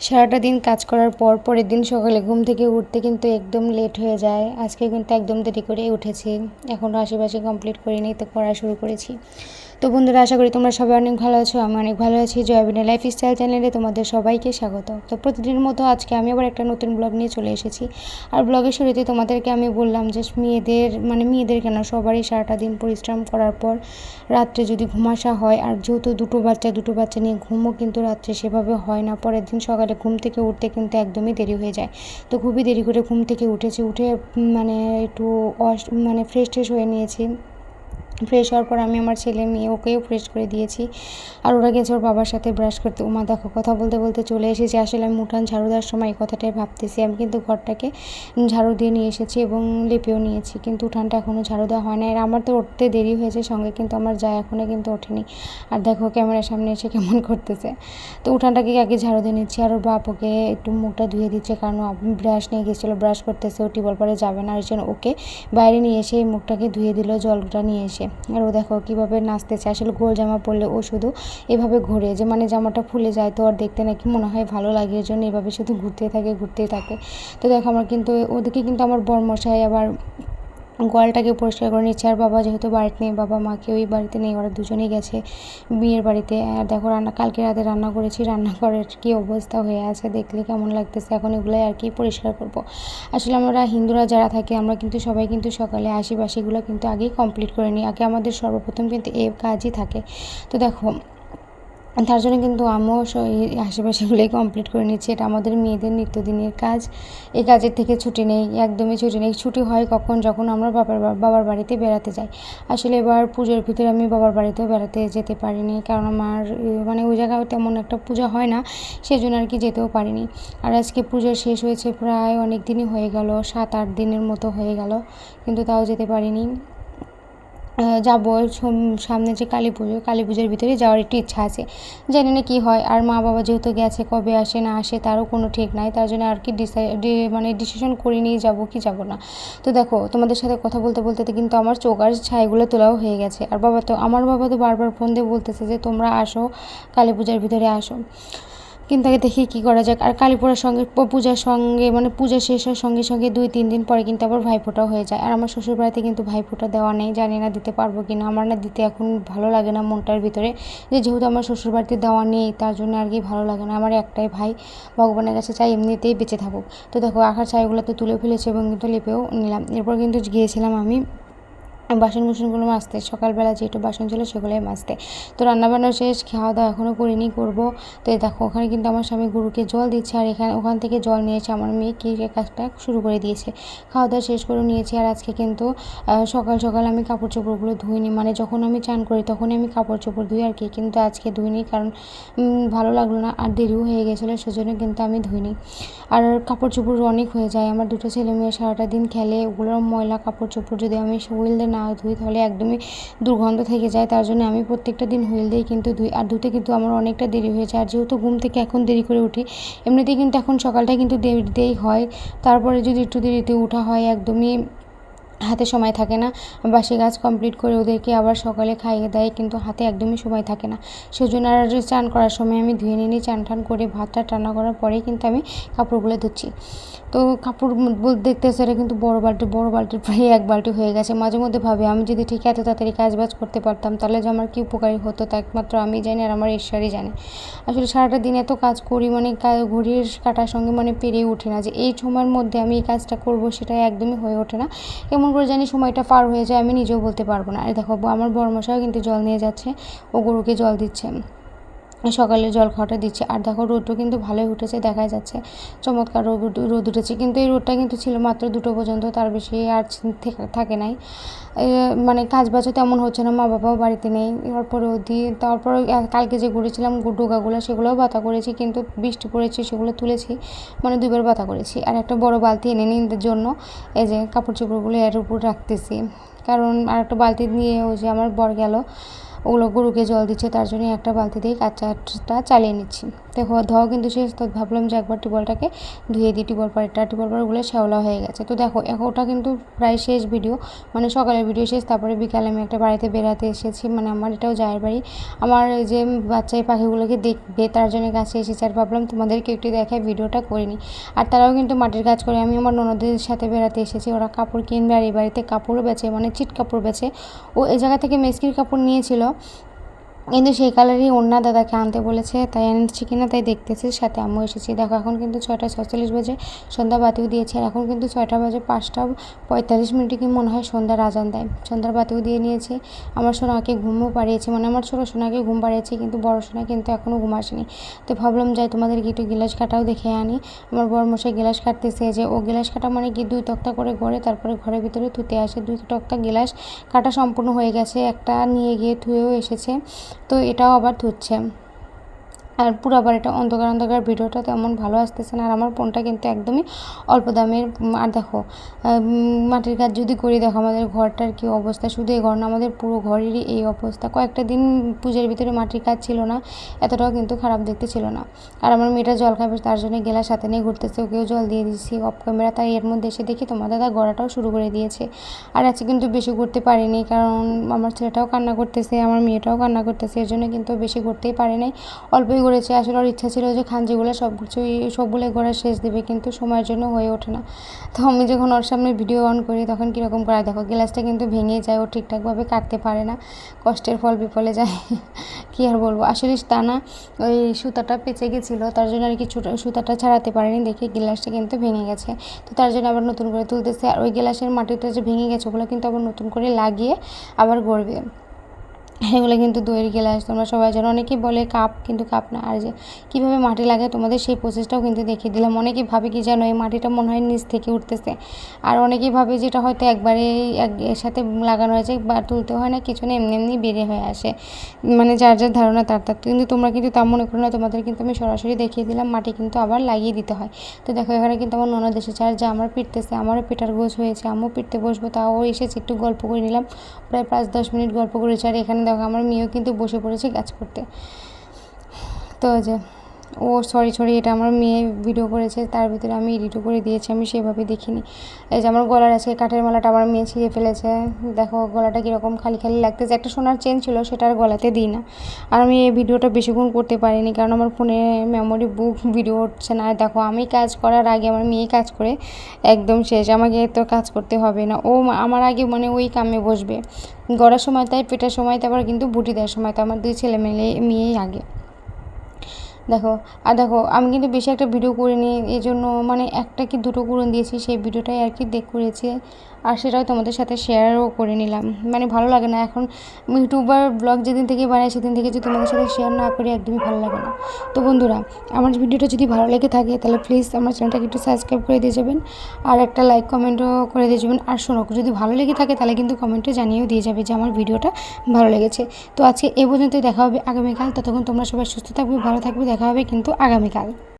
সারাটা দিন কাজ করার পর পরের দিন সকালে ঘুম থেকে উঠতে কিন্তু একদম লেট হয়ে যায়। আজকে কিন্তু একদম দেরি করে উঠেছি। এখনও আশেপাশে কমপ্লিট করিনি, তো করা শুরু করেছি। তো বন্ধুরা, আশা করি তোমরা সবাই অনেক ভালো আছো, আমি অনেক ভালো আছি। জয়বিনা লাইফ স্টাইল চ্যানেলে তোমাদের সবাইকে স্বাগত। তো প্রতিদিনের মতো আজকে আমি আবার একটা নতুন ব্লগ নিয়ে চলে এসেছি। আর ব্লগের শুরুতে তোমাদেরকে আমি বললাম যে, মেয়েদের মানে মেয়েদের কেন সবারই সারাটা দিন পরিশ্রম করার পর রাত্রে যদি ঘুমাসা হয়, আর যেহেতু দুটো বাচ্চা দুটো বাচ্চা নিয়ে ঘুমও কিন্তু রাত্রে সেভাবে হয় না, পরের দিন সকালে ঘুম থেকে উঠতে কিন্তু একদমই দেরি হয়ে যায়। তো খুবই দেরি করে ঘুম থেকে উঠেছি, উঠে মানে একটু অস মানে ফ্রেশ ট্রেশ হয়ে নিয়েছি। ফ্রেশ হওয়ার পর আমি আমার ছেলে মেয়ে ওকেও ফ্রেশ করে দিয়েছি। আর ওরা গেছে ওর বাবার সাথে ব্রাশ করতে। ওমা দেখো, কথা বলতে বলতে চলে এসেছি। আসলে আমি উঠান ঝাড়ু দেওয়ার সময় এই কথাটাই ভাবতেছি। আমি কিন্তু ঘরটাকে ঝাড়ু দিয়ে নিয়ে এসেছি এবং লেপেও নিয়েছি। কিন্তু উঠানটা এখনও ঝাড়ু দেওয়া হয় না আর আমার তো উঠতে দেরি হয়েছে সঙ্গে, কিন্তু আমার যা এখনও কিন্তু ওঠেনি। আর দেখো, ক্যামেরার সামনে এসে কেমন করতেছে। তো উঠানটাকে আগে ঝাড়ু দিয়ে নিচ্ছি। আর ওর বাপ ওকে একটু মুখটা ধুয়ে দিচ্ছে কারণ ব্রাশ নিয়ে গেছিল ব্রাশ করতেছে। ও টিবল পরে যাবে না। আর জন্য ওকে বাইরে নিয়ে এসে এই মুখটাকে ধুয়ে দিল, জলটা নিয়ে এসে। আর ও দেখো কীভাবে নাচতেছে, আসলে গোল জামা পরলে ও শুধু এভাবে ঘুরে, যে মানে জামাটা ফুলে যায় তো আর দেখতে নাকি মনে হয় ভালো লাগে এর জন্য এভাবে শুধু ঘুরতে থাকে ঘুরতেই থাকে। তো দেখো আমার কিন্তু ওদেরকে কিন্তু আমার বরমশাই আবার গোয়ালটাকে পরিষ্কার করে নিচ্ছে। আর বাবা যেহেতু বাড়িতে নেই, বাবা মাকে ওই বাড়িতে নেই, ওরা দুজনেই গেছে বিয়ের বাড়িতে। আর দেখো রান্না, কালকে রাতে রান্না করেছি, রান্নাঘরের কী অবস্থা হয়ে আছে দেখলে কেমন লাগতেছে। এখন এগুলোই আর কি পরিষ্কার করব। আসলে আমরা হিন্দুরা যারা থাকি, আমরা কিন্তু সবাই কিন্তু সকালে আশিপাশিগুলো কিন্তু আগেই কমপ্লিট করে নিই। আগে আমাদের সর্বপ্রথম কিন্তু এ কাজই থাকে। তো দেখো তার জন্য কিন্তু আমিও এই আশেপাশেগুলোই কমপ্লিট করে নিচ্ছি। এটা আমাদের মেয়েদের নিত্যদিনের কাজ। এই কাজের থেকে ছুটি নেই, একদমই ছুটি নেই। ছুটি হয় কখন? যখন আমরা বাবার বাবার বাড়িতে বেড়াতে যাই। আসলে এবার পুজোর ভিতরে আমি বাবার বাড়িতেও বেড়াতে যেতে পারিনি। কারণ আমার মানে ওই জায়গায় তেমন একটা পূজা হয় না, সেজন্য আর কি যেতেও পারিনি। আর আজকে পুজো শেষ হয়েছে প্রায় অনেক দিনই হয়ে গেল, সাত আট দিনের মতো হয়ে গেল, কিন্তু তাও যেতে পারিনি। যাব সামনে যে কালী পুজো, কালী পুজোর ভিতরে যাওয়ার একটু ইচ্ছা আছে। জানি না কী হয়, আর মা বাবা যেহেতু গেছে, কবে আসে, না আসে, তারও কোনো ঠিক নাই, তার জন্য আর কি মানে ডিসিশন করে নিয়ে যাব কি যাব না। তো দেখো, তোমাদের সাথে কথা বলতে বলতে কিন্তু আমার চোখ আর ছাইগুলো তোলাও হয়ে গেছে। আর বাবা তো, আমার বাবা তো বারবার ফোন দিয়ে বলতেছে যে তোমরা আসো, কালী পূজার ভিতরে আসো। কিন্তু আগে দেখি কী করা যাক। আর কালী সঙ্গে পূজার সঙ্গে মানে পূজা শেষ হওয়ার সঙ্গে সঙ্গে দুই, তিন দিন পরে কিন্তু আবার ভাইফোঁটাও হয়ে যায়। আর আমার শ্বশুর বাড়িতে কিন্তু ভাইফোঁটা দেওয়া নেই। জানি না দিতে পারব কি না আমার না দিতে এখন ভালো লাগে না মনটার ভিতরে। যে যেহেতু আমার শ্বশুর বাড়িতে দেওয়া নেই, তার জন্য আর কি ভালো লাগে না। আমার একটাই ভাই ভগবানের কাছে চাই, এমনিতেই বেঁচে থাকুক। তো দেখো, আখার ছাইগুলো তো তুলে ফেলেছে এবং কিন্তু লেপেও নিলাম। এরপর কিন্তু গিয়েছিলাম আমি বাসন কুসনগুলো মাজতে, সকালবেলা যেটু বাসন ছিল সেগুলোই মাজতে। তো রান্নাবান্না শেষ খাওয়া দাওয়া এখনও করিনি, করব। তো দেখো, ওখানে কিন্তু আমার স্বামী গরুকে জল দিচ্ছে আর এখানে, ওখান থেকে জল নিয়েছে। আমার মেয়ে কি কাজটা শুরু করে দিয়েছে। খাওয়া দাওয়া শেষ করে নিয়েছি আর আজকে কিন্তু সকাল সকাল আমি কাপড় চোপড়গুলো ধুইনি। মানে যখন আমি চান করি তখনই আমি কাপড় চোপড় ধুই আর কি, কিন্তু আজকে ধুইনি কারণ ভালো লাগল না আর দেরিও হয়ে গেছিল, সেজন্য কিন্তু আমি ধুইনি। আর কাপড় চোপড় অনেক হয়ে যায়। আমার দুটো ছেলে মেয়ে সারাটা দিন খেলে, ওগুলোর ময়লা কাপড় চোপড় যদি আমি হুইল দিয়ে না ধুই তাহলে একদমই দুর্গন্ধ থেকে যায়, তার জন্য আমি প্রত্যেকটা দিন হুইল দিয়ে কিন্তু ধুই। আর ধুতে কিন্তু আমার অনেকটা দেরি হয়ে যায়, আর যেহেতু ঘুম থেকে এখন দেরি করে উঠি, এমনিতেই কিন্তু এখন সকালটা কিন্তু দেরিতেই হয়। তারপরে যদি একটু দেরিতে ওঠা হয়, একদমই হাতে সময় থাকে না, বাসি গাছ কমপ্লিট করে ওদেরকে আবার সকালে খাইয়ে দেয়, কিন্তু হাতে একদমই সময় থাকে না। সেজন্য আর চান করার সময় আমি ধুয়ে নিই, চান টান করে ভাতটা টানা করার পরেই কিন্তু আমি কাপড়গুলো ধুচ্ছি। তো কাপড় বলতে দেখতে সেটা কিন্তু বড় বালতি, বড় বালতির প্রায় এক বালতি হয়ে গেছে। মাঝে মধ্যে ভাবে, আমি যদি ঠিক এত তাড়াতাড়ি কাজ বাজ করতে পারতাম, তাহলে যে আমার কী উপকারী হতো? তা একমাত্র আমি জানি আর আমার ঈশ্বরই জানে। আসলে সারাটা দিন এত কাজ করি মানে ঘড়ির কাটার সঙ্গে মানে পেরিয়ে উঠি না যে, এই সময়ের মধ্যে আমি এই কাজটা করব সেটা একদমই হয়ে ওঠে না। কেমন করে জানি সময়টা পার হয়ে যায়, আমি নিজেও বলতে পারব না। আর দেখো, আমার বড়মশাও কিন্তু জল নিয়ে যাচ্ছে, ও গরুকে জল দিচ্ছে। সকালে জল খাওয়াটা দিচ্ছে। আর দেখো, রোদও কিন্তু ভালোই উঠেছে দেখা যাচ্ছে। চমৎকার রোদ রোদ উঠেছে। কিন্তু এই রোদটা কিন্তু ছিল মাত্র দুটো পর্যন্ত, তার বেশি আর থাকে নাই। মানে কাজ বাজও তেমন হচ্ছে না মা বাবাও বাড়িতে নেই। তারপরে ওদি তারপর কালকে যে ঘুরেছিলাম ডোকাগুলো সেগুলোও বাতা করেছি, কিন্তু বৃষ্টি পড়েছে, সেগুলো তুলেছি। মানে দুবার বাতা করেছি। আর একটা বড় বালতি এনে নিতে জন্য। এই যে কাপড় চোপড়গুলো এর উপর রাখতেছি। কারণ আর একটা বালতি নিয়ে ওই যে আমার বর গেল। ওগুলো গরুকে জল দিচ্ছে তার জন্য একটা বালতি দিয়ে কাজটা চালিয়ে নিচ্ছি। তো তো হ- ধোয়া কিন্তু শেষ। তো ভাবলাম যে একবার টিউবওয়েলটাকে ধুয়ে দিই। টিউবওয়েল পাড়টা টিউবওয়েল পাড়গুলো শ্যাওলা হয়ে গেছে। তো দেখো ওটা কিন্তু প্রায় শেষ ভিডিও মানে সকালের ভিডিও শেষ। তারপরে বিকালে আমি একটা বাড়িতে বেড়াতে এসেছি। মানে আমার এটাও জায়ের বাড়ি। আমার যে বাচ্চাই পাখিগুলোকে দেখবে, তার জন্য কাছে এসেছি। আর ভাবলাম তোমাদেরকে একটু দেখায় ভিডিওটা করিনি আর তারাও কিন্তু মাটির কাজ করে। আমি আমার ননদের সাথে বেড়াতে এসেছি। ওরা কাপড় কিনবে আর এই বাড়িতে কাপড়ও বেচে মানে চিট কাপড় বেচে। ও এই জায়গা থেকে মেসকির কাপড় নিয়েছিল। কিন্তু সেই কালারই ওড়না দাদাকে আনতে বলেছে, তাই আনছি কিনা তাই দেখতেছি, সাথে আমিও এসেছি। দেখো, এখন কিন্তু ছয়টা ছয়চল্লিশ বাজে, সন্ধ্যা বাতিও দিয়েছে এখন কিন্তু ছয়টা বাজে পাঁচটা পঁয়তাল্লিশ মিনিটে কি মনে হয় সন্ধ্যার আজান দেয়। সন্ধ্যার বাতিও দিয়ে নিয়েছে, আমার সোনাকে ঘুমও পাড়িয়েছে মানে আমার ছোটো সোনাকে ঘুম পাড়িয়েছে, কিন্তু বড় সোনা কিন্তু এখনও ঘুম আসেনি। তো ভাবলাম যাই তোমাদেরকে একটু গিলাস কাটাও দেখে আনি। আমার বড় মশাই গিলাস কাটতেছে যে, ও গিলাস কাটা মানে কি দুই তক্তা করে গড়ে তারপরে ঘরের ভিতরে থুতে আসে। দুই তক্তা গিলাস কাটা সম্পূর্ণ হয়ে গেছে, একটা নিয়ে গিয়ে থুয়েও এসেছে। তো এটাও আবার ধুচ্ছে আর পুরো এটা অন্ধকার অন্ধকার ভিডিওটা তেমন ভালো আসতেছে না। আর আমার ফোনটা কিন্তু একদমই অল্প দামের আর দেখো মাটির কাজ যদি করি, দেখো আমাদের ঘরটার কি অবস্থা। শুধু এই ঘর না, আমাদের পুরো ঘরেরই এই অবস্থা। কয়েকটা দিন পুজোর ভিতরে মাটির কাজ ছিল না, এতটাও কিন্তু খারাপ দেখতে ছিল না। আর আমার মেয়েটা জল খাবে, তার জন্য গেলা সাথে নিয়ে ঘুরতেছে, ওকেও জল দিয়ে দিচ্ছি অফ ক্যামেরা তাই এর মধ্যে এসে দেখি তোমার দাদা গড়াটাও শুরু করে দিয়েছে। আর আজকে কিন্তু বেশি ঘুরতে পারিনি, কারণ আমার ছেলেটাও কান্না করতেছে, আমার মেয়েটাও কান্না করতেছে, এর জন্য কিন্তু বেশি ঘুরতেই পারি নাই। অল্পই ঘুরেছে আসলে ওর ইচ্ছা ছিল যে খাঞ্জিগুলো সব কিছুই, সবগুলো ঘোরা শেষ দেবে, কিন্তু সময়ের জন্য হয়ে ওঠে না। তো আমি যখন ওর সামনে ভিডিও অন করি, তখন কীরকম করে, দেখো গ্লাসটা কিন্তু ভেঙে যায়, ও ঠিকঠাকভাবে কাটতে পারে না, কষ্টের ফল বিফলে যায়, কী আর বলব? আসলে তা না, ওই সুতাটা পেঁচে গেছিল, তার জন্য আর কি সুতাটা ছাড়াতে পারেনি, দেখে গ্লাসটা কিন্তু ভেঙে গেছে। তো তার জন্য আবার নতুন করে তুলতেছে, আর ওই গ্লাসের মাটিটা যে ভেঙে গেছে, ওগুলো কিন্তু আবার নতুন করে লাগিয়ে আবার গড়বে। এগুলো কিন্তু দইয়ের গ্লাস, তোমরা সবাই জানো। অনেকেই বলে কাপ, কিন্তু কাপ না। আর যে কীভাবে মাটি লাগে তোমাদের সেই প্রসেসটাও কিন্তু দেখিয়ে দিলাম। অনেকেই ভাবে কি জানো এই মাটিটা মনে হয় নিচ থেকে উঠতেছে। আর অনেকেই ভাবে যেটা হয়তো একবারে এক এর সাথে লাগানো হয়েছে বা তুলতে হয় না, কিছু না, এমনি এমনি বেরিয়ে হয়ে আসে। মানে যার যার ধারণা তার তার। কিন্তু তোমরা কিন্তু তা মনে করো না, তোমাদের কিন্তু আমি সরাসরি দেখিয়ে দিলাম, মাটি কিন্তু আবার লাগিয়ে দিতে হয়। তো দেখো, এখানে কিন্তু আমার ননদ এসেছে। আর যে আমার পিটতেছে, আমারও পিঠার গোছ হয়েছে। আমিও পিটতে বসবো, তাও এসেছে, একটু গল্প করে নিলাম। প্রায় পাঁচ দশ মিনিট গল্প করেছে। আর এখানে দেখো আমার মেয়েও কিন্তু বসে পড়েছে কাজ করতে। তো যে ও সরি সরি, এটা আমার মেয়ে ভিডিও করেছে, তার ভিতরে আমি এডিটও করে দিয়েছি, আমি সেভাবে দেখিনি। এই যে আমার গলার আজকে কাঠের মালাটা আমার মেয়ে ছিঁড়ে ফেলেছে, দেখো গলাটা কীরকম খালি খালি লাগতেছে। একটা সোনার চেন ছিল, সেটা আর গলাতে দিই না। আর আমি এই ভিডিওটা বেশিক্ষণ করতে পারিনি, কারণ আমার ফোনে মেমোরি বুক ভিডিও উঠছে না। দেখো, আমি কাজ করার আগে আমার মেয়ে কাজ করে একদম শেষ, আমাকে তো কাজ করতে হবে না। ও আমার আগে মানে ওই কামে বসবে। গড়ার সময় তাই, পেটার সময় তো আবার কিন্তু বুটি দেওয়ার সময় তো আমার দুই ছেলে মেলে, মেয়েই আগে। দেখো, আর দেখো, আমি কিন্তু বেশি একটা ভিডিও করিনি এই জন্য মানে একটা কি দুটো করুন দিয়েছি, সেই ভিডিওটাই আর কি দেখ করেছি। আর সেটাও তোমাদের সাথে শেয়ারও করে নিলাম। মানে ভালো লাগে না, এখন ইউটিউবার ব্লগ যেদিন থেকে বানাই, সেদিন থেকে যদি তোমাদের সাথে শেয়ার না করি, একদমই ভালো লাগে না। তো বন্ধুরা, আমার ভিডিওটা যদি ভালো লেগে থাকে, তাহলে প্লিজ আমার চ্যানেলটাকে একটু সাবস্ক্রাইব করে দিয়ে যাবেন, আর একটা লাইক কমেন্টও করে দিয়ে যাবেন। আর শোনো, যদি ভালো লেগে থাকে, তাহলে কিন্তু কমেন্টে জানিয়েও দিয়ে যাবে যে আমার ভিডিওটা ভালো লেগেছে। তো আজকে এ পর্যন্তই, দেখা হবে আগামীকাল। ততক্ষণ তোমরা সবাই সুস্থ থাকবে, ভালো থাকবে দেখা হবে কিন্তু আগামীকাল।